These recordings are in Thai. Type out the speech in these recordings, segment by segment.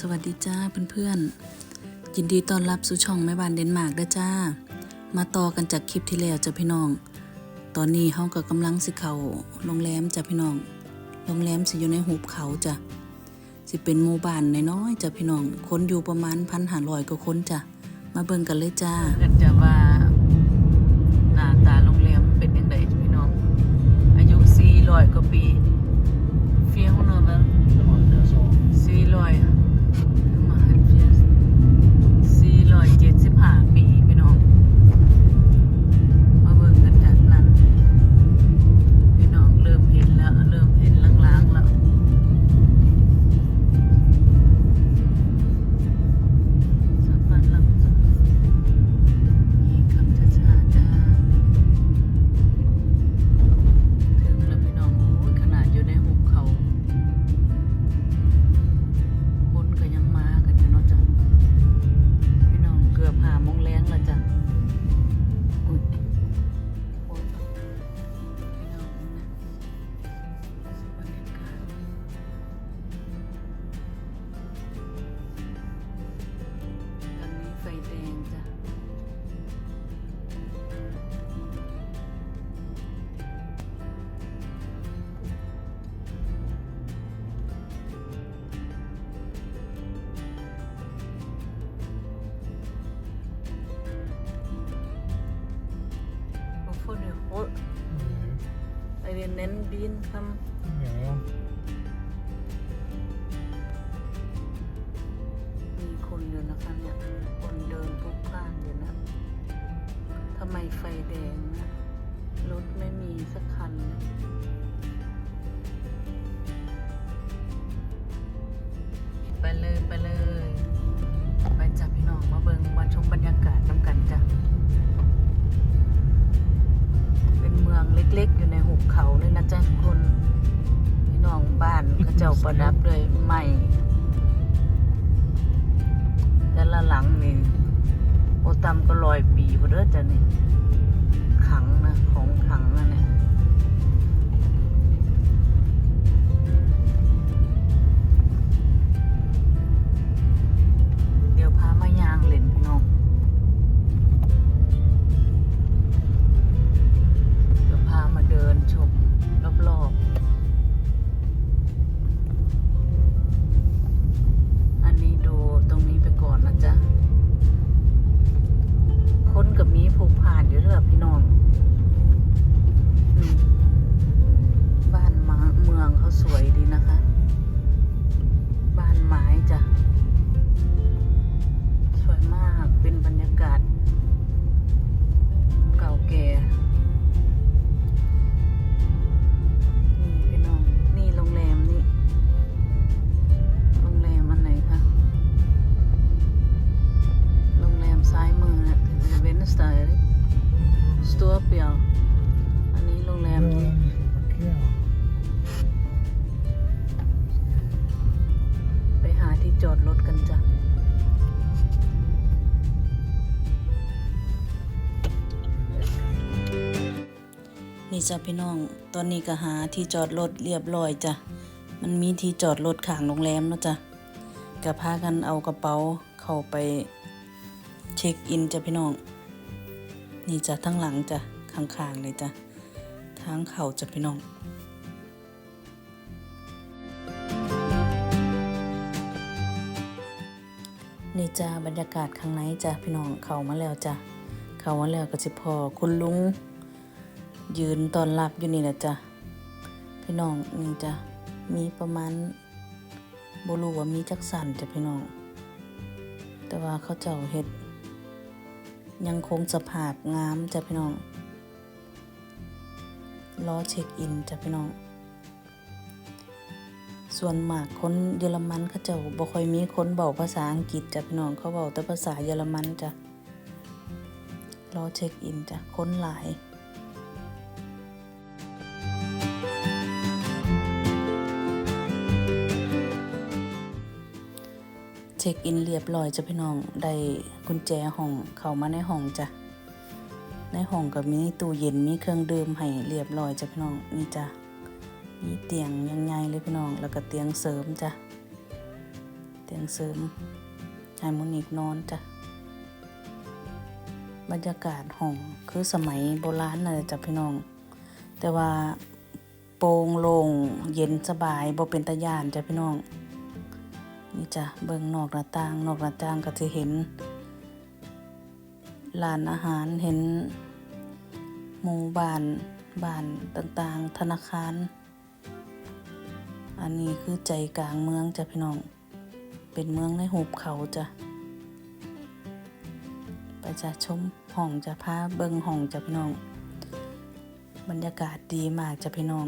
สวัสดีจ้าเพื่อนๆ ยินดีต้อนรับสู่ช่องแม่บ้านเดนมาร์กด้จ้า มาต่อกันจากคลิปที่แล้วจ้ะพี่น้อง ตอนนี้เฮาก็กำลังสิเข้าโรงแรมจ้ะพี่น้อง โรงแรมสิอยู่ในหุบเขาจ้ะ สิเป็นหมู่บ้านน้อยๆจ้ะพี่น้อง คนอยู่ประมาณพันหาร้อยกว่าคนจ้ะ มาเบิ่งกันเลยจ้า เน้นบินค Ja. ำมีคนอยู่นะคะเนี่ยคนเดินพลุกพล่านอยู่นะทำไมไฟแดงนะรถไม่มีสักคันเลยไปเลย ไปเลย ไปจับพี่น้องมาเบิงมาชมบรรยากาศน้ำกันจ้ะ มืองเล็กๆ อยู่ในหุบเขาเลยนะจ๊ะทุกคนพี่น้องบ้านเขาเจ้าประดับด้วยไม้แต่ละหลังนี่โอตำก็ลอยปีพอเด้อจ้ะนี่ขังนะของขังนะเนี่ย สวยดีนะคะ บ้านไม้จ้ะ สวยมากเป็นบรรยากาศ เก่าแก่ จ้ะพี่น้อง ตอนนี้ก็หาที่จอดรถเรียบร้อยจ้ะ มันมีที่จอดรถข้างโรงแรมเนาะจ้ะก็พากันเอากระเป๋าเข้าไปเช็คอินจ้ะพี่น้อง นี่จ้ะทั้งหลังจ้ะข้างๆเลยจ้ะทางเข้าจ้ะพี่น้องนี่จ้าบรรยากาศข้างในจ้ะพี่น้องเข้ามาแล้วจ้ะเข้ามาแล้วก็สิพอคุณลุง ยืนตอนรับอยู่นี่แหละจ้ะ พี่น้องนี่จ้ะ มีประมาณบรูว่ามีจักสันจ้ะพี่น้อง แต่ว่าเขาเจ้าเฮ็ด ยังคงสภาพงามจ้ะพี่น้องรอเช็คอินจ้ะพี่น้อง ส่วนมากคนเยอรมันเขาเจ้าบ่ค่อยมีคนเบาภาษาอังกฤษจ้ะพี่น้องเขาเบาแต่ภาษาเยอรมันจ้ะรอเช็คอินจ้ะคนหลาย ช็คอินเรียบร้อยจ้ะพี่น้องได้กุญแจห้องเข้ามาในห้องจ้ะในห้องก็มีตู้เย็นมีเครื่องดื่มให้เรียบร้อยจ้ะพี่น้องนี่จ้ะมีเตียงยังไงเลยพี่น้องแล้วก็เตียงเสริมจ้ะเตียงเสริมชายมุนิกนอนจ้ะบรรยากาศห้องคือสมัยโบราณน่ะจ้ะพี่น้อง แต่ว่าโปร่งโล่งเย็นสบายบ่เป็นตาย่านจ้ะพี่น้อง นี่จ้ะเบิ่งนอกหน้าต่างนอกหน้าต่างก็จะเห็นร้านอาหารเห็นหมู่บ้านบ้านต่างๆ ธนาคาร อันนี้คือใจกลางเมืองจ้ะพี่น้อง เป็นเมืองในหุบเขาจ้ะไปจะชมห้องจะพาเบิงห้องจะพี่น้อง บรรยากาศดีมากจ้ะพี่น้อง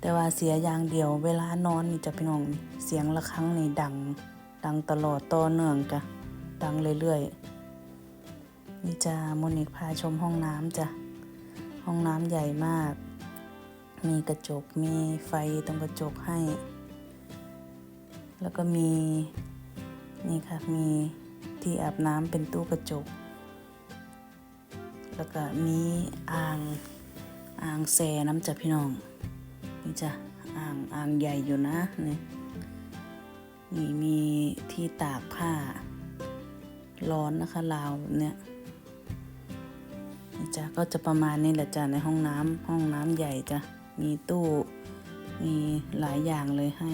แต่ว่าเสียอย่างเดียว เวลานอนนี่จะพี่น้องเสียงะระฆังนี่ดัง ดังตลอดต่อเนื่องจ้ะดังเรื่อยๆนี่จะมนิกพาชมห้องน้ำจ้ะห้องน้ำใหญ่มาก มีกระจกมีไฟตรงกระจกให้ แล้วก็มีนี่ค่ะมีที่อาบน้ำเป็นตู้กระจก แล้วก็มีอ่างอ่างแซน้ำจ้ะพี่น้อง นี่จ้ะอ่างอ่างใหญ่อยู่นะนี่นี่มีที่ตากผ้า ร้อนนะคะราวแบบเนี้ยนี่จ้ะก็จะประมาณนี้แหละจ้ะในห้องน้ำห้องน้ำใหญ่จ้ะมีตู้มีหลายอย่างเลยให้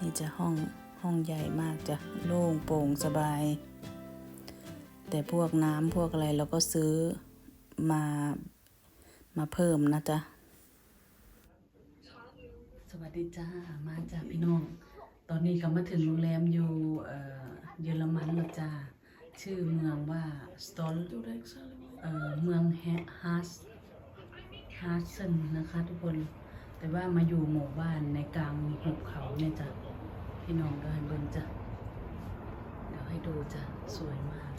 นี่จะห้องห้องใหญ่มากจ้ะโล่งโปร่งสบาย แต่พวกน้ำพวกอะไรเราก็ซื้อมามาเพิ่มนะจ๊ะ สวัสดีจ้า มาจ้าพี่น้อง ตอนนี้ก็มาถึงโรงแรมอยู่เยอรมันแล้วจ้า ชื่อเมืองว่าสตอลเมืองแฮฮัสฮัสเซนนะคะทุกคน แต่ว่ามาอยู่หมู่บ้านในกลางหุบเขาเนี่ยจ้ะ พี่น้องก็ให้เบิ่งจ้ะ เดี๋ยวให้ดูจ้ะ สวยมาก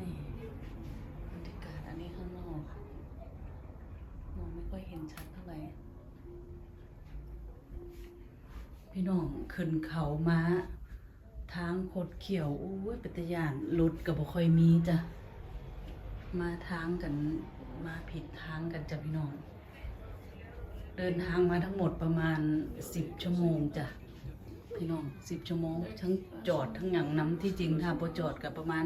นี่บรรยากาศอันนี้ข้างนอก มองไม่ค่อยเห็นชัดเท่าไหร่ พี่น้องขึ้นเขามาทางโคดเขียวอู้ยเป็นตะยานรถก็บ่ค่อยมีจ้ะมาทางกันมาผิดทางกันจ้ะพี่น้อง เดินทางมาทั้งหมดประมาณสิบชั่วโมงจ้ะพี่น้องสิบชั่วโมง ทั้งจอดทั้งอย่างน้ำที่จริงถ้าพอจอดกับประมาณ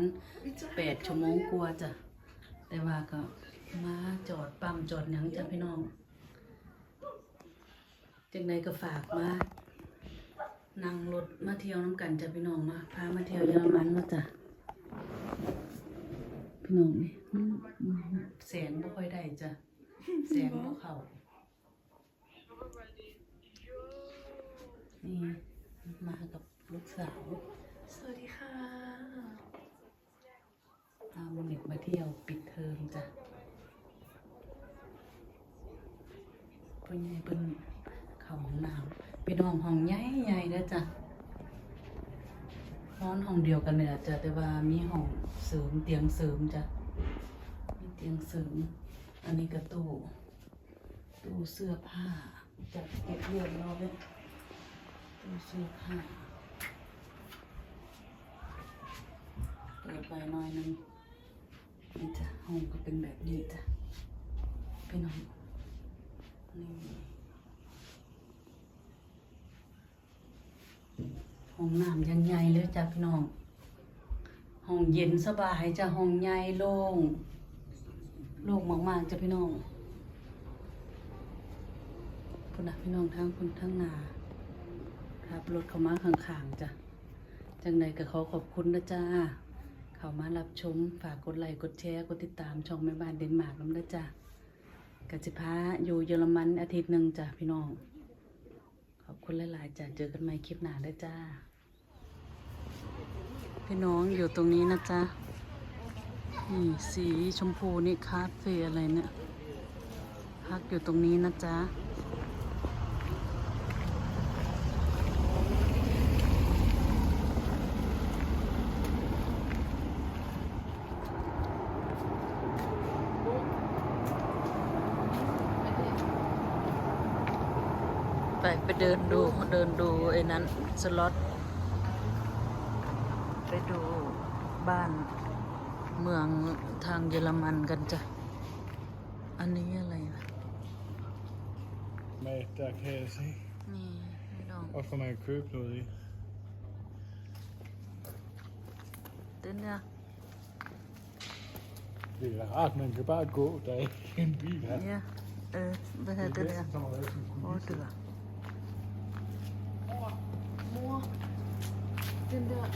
แปดชั่วโมงกว่าจ้ะแต่ว่าก็มาจอดปั๊มจอดหยังจ้ะพี่น้องจังใดก็ฝากมา นั่งรถมาเที่ยวน้ำกันจ้ะพี่น้องมาพามาเที่ยวเยอรมันมาจ้ะพี่น้องนี่อืมอืมแสงไม่ค่อยได้จ้ะแสงบ่เข้านี่มากับลูกสาว สวัสดีค่ะพามันเด็กมาเที่ยวปิดเทอมจ้ะเพิ่นใหญ่เพิ่นเข้าห้องน้ำ พี่น้องห้องใหญ่ใหญ่ๆแล้วจ้ะนอนห้องเดียวกันเนี่ยจ้ะแต่ว่ามีห้องเสริมเตียงเสริมจ้ะมีเตียงเสริม อันนี้ก็ตู้ตู้เสื้อผ้าจัดเก็บเรียบร้อยตู้เสื้อผ้าเปิดไปหน่อยหนึงนี่จ้ะห้องก็เป็นแบบนี้จ้ะพี่น้องนี่ ห้องน้ำยังใหญ่เลยจ้ะพี่น้อง ห้องเย็นสบายจ้ะห้องใหญ่โล่ง โล่งมากๆจ้ะพี่น้องพุ่นะพี่น้องทั้งคุณทั้งนาครับรถเขามาข้างๆจ้ะ จังใดก็ขอขอบคุณนะจ้า เขามารับชม ฝากกดไลค์กดแชร์ กดติดตามช่องแม่บ้านเดนมาร์กน้ำเด้อจ้ะกสิพาอยู่เยอรมันอาทิตย์หนึ่งจ้ะพี่น้อง ขอบคุณหลาย ๆจ้ะเจอกันใหม่คลิปหน้าได้อจ้า พี่น้องอยู่ตรงนี้นะจ๊ะ นี่สีชมพูนี่คาเฟ่อะไรเนี่ยพักอยู่ตรงนี้นะจ๊ะไปไปเดินดูเดินดูไอ้นั้นสล็อต บ้านเมืองทางเยอรมันกันจ้ะ อันนี้อะไรนะ Med et der KFC นี่ ไม่ต้อง og så kan man købe noget i. เต้นเนี่ย Det er da rart, man kan bare gå, der er ikke en bil her. เนี่ยเออไม่ใช่ Det เต้ er นเนี่ย næsten som at være sådan en โอ้ kulisse. เดือดมัวเต้นเดือด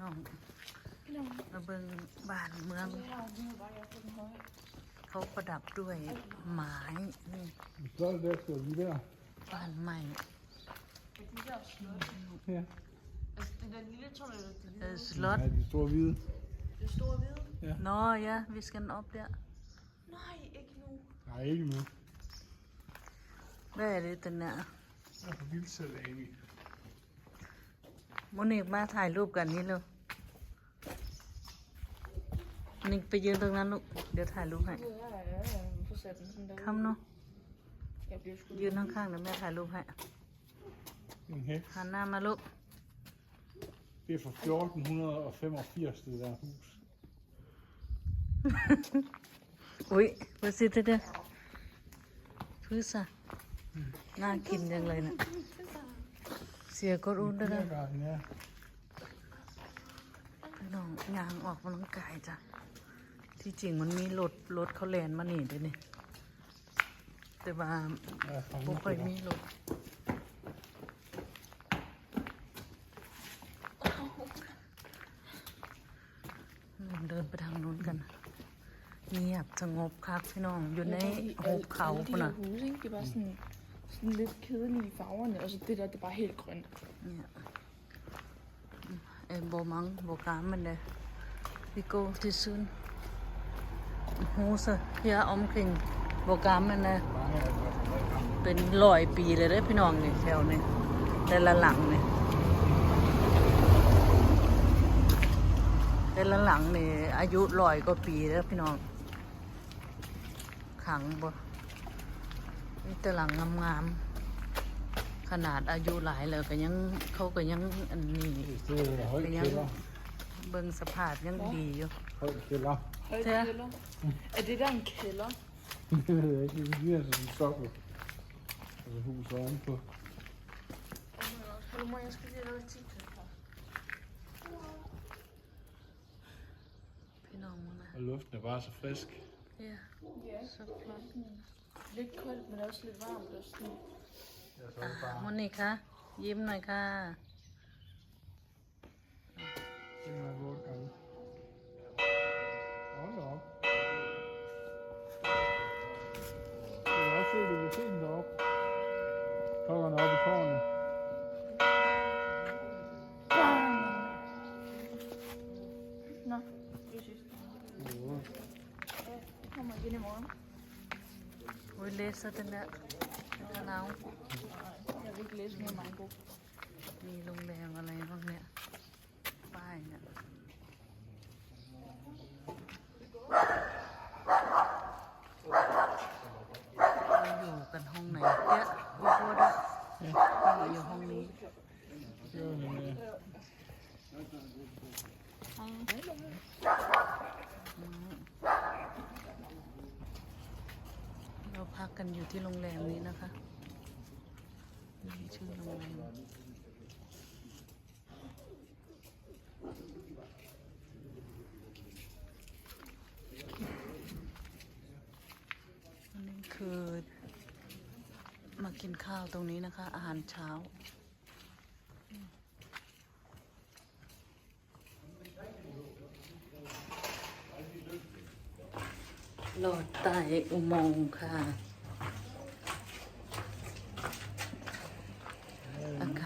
น้อง Vi når, มาเบิ่งบ้านเมือง vi har, vi når bare, jeg har fået den høje. เขาประดับด้วยไม้นี่ Så er det der, skal vi der. บ้านใหม่ Ja, de der slotte. Ja. Altså, den der lille, tror jeg, det เออ lille. สล็อต Ja, de store hvide. Det store hvide. นอ ja vi skal op der Nej, ikke nu. Nej, ikke nu. hvad er det den der Jeg er for vildt salami. โมนิกมาถ่ายรูปกันนี่เร็วโมนิกไปยืนตรงนั้นลูก เดี๋ยวถ่ายรูปให้ Ja, ja, ja. Vi får sat den sådan der. คำเนาะ Jeg bliver sgu ยืนข้างๆเดี๋ยวแม่ถ่ายรูปให้ En heks. หันหน้ามาลูก Det er fra 1485, det der hus. อุ้ยเบอร์สิเด้อพืชอะน่ากินจังเลยนะ เสียกดอุ่นเด้อ Kirkegarden, ja. พี่น้องยางออกกำลังกายจ้ะ ที่จริงมันมีรถรถเขาแลนมานี่เด้วยนี่ แต่ว่า Ja, fra บ่ค่อยมีรถอืมเดินไปทางนู้นกันเงียบสงบคักพี่น้องอยู่ในหุบเขา alle พุ่น de น่ะ her huse, ikke? Det er bare sådan, sådan lidt kedelige i farverne, og så det der, det er bare helt grønt. เนี่ยเอ็มโบมังโบกามมันเลยvi går til siden huset her omkring โบกามมันเลย Mange af dem er fra rigtig gamle. เป็นร้อยปีเลยเด้อพี่น้องนี่แถวนี้แต่ละหลังนี่แต่ละหลังนี่อายุร้อยกว่าปีแล้วพี่น้อง ขังบ่ นี่แต่หลังงามๆขนาดอายุหลายแล้วก็ยังเขาก็ยังอันนี้ Det er højt Det er kælder. เบิ่งสภาพยังดีอยู่ Højt kælder. Højt Ja. kælder. Er det der en kælder? Det ved jeg ikke. Det ligner sådan en sokkel. Altså hus ovenpå. Hallo mor, jeg skal lige lave TikTok her. พี่น้องมันนะ Og luften er bare så frisk. เนี่ย Ja. så flot Lidt koldt, men også lidt varmt. Og sådan. Jeg så det bare. มอนิคะยิ้มหน่อยค่ะ Det er หนาว Nej, jeg vil ikke læse mere mango. มีโรงแรมอะไรบ้างเนี่ยป้ายเนี่ยเราอยู่กันห้องไหนเนี่ยอยู่โคตรเราอยู่ห้องนี้ Det var den, øh, เรา พักกันอยู่ที่โรงแรมนี้นะคะนี่ชื่อโรงแรมอันนี้คือมากินข้าวตรงนี้นะคะ อาหารเช้าหลอดใต้อุโมงค์ค่ะ อาก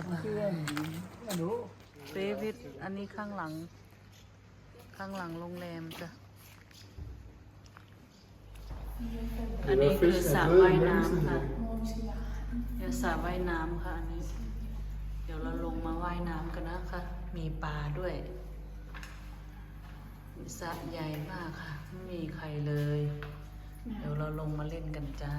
าศเย็นสบายเบวิดอันนี้ข้างหลัง ข้างหลังโรงแรมจ้ะ อันนี้คือสระว่ายน้ำค่ะเดี๋ยวสระว่ายน้ำค่ะอันนี้ เดี๋ยวเราลงมาว่ายน้ำกันนะคะ มีปลาด้วยสระใหญ่มากค่ะ ไม่มีใครเลย เดี๋ยวเราลงมาเล่นกันจ้า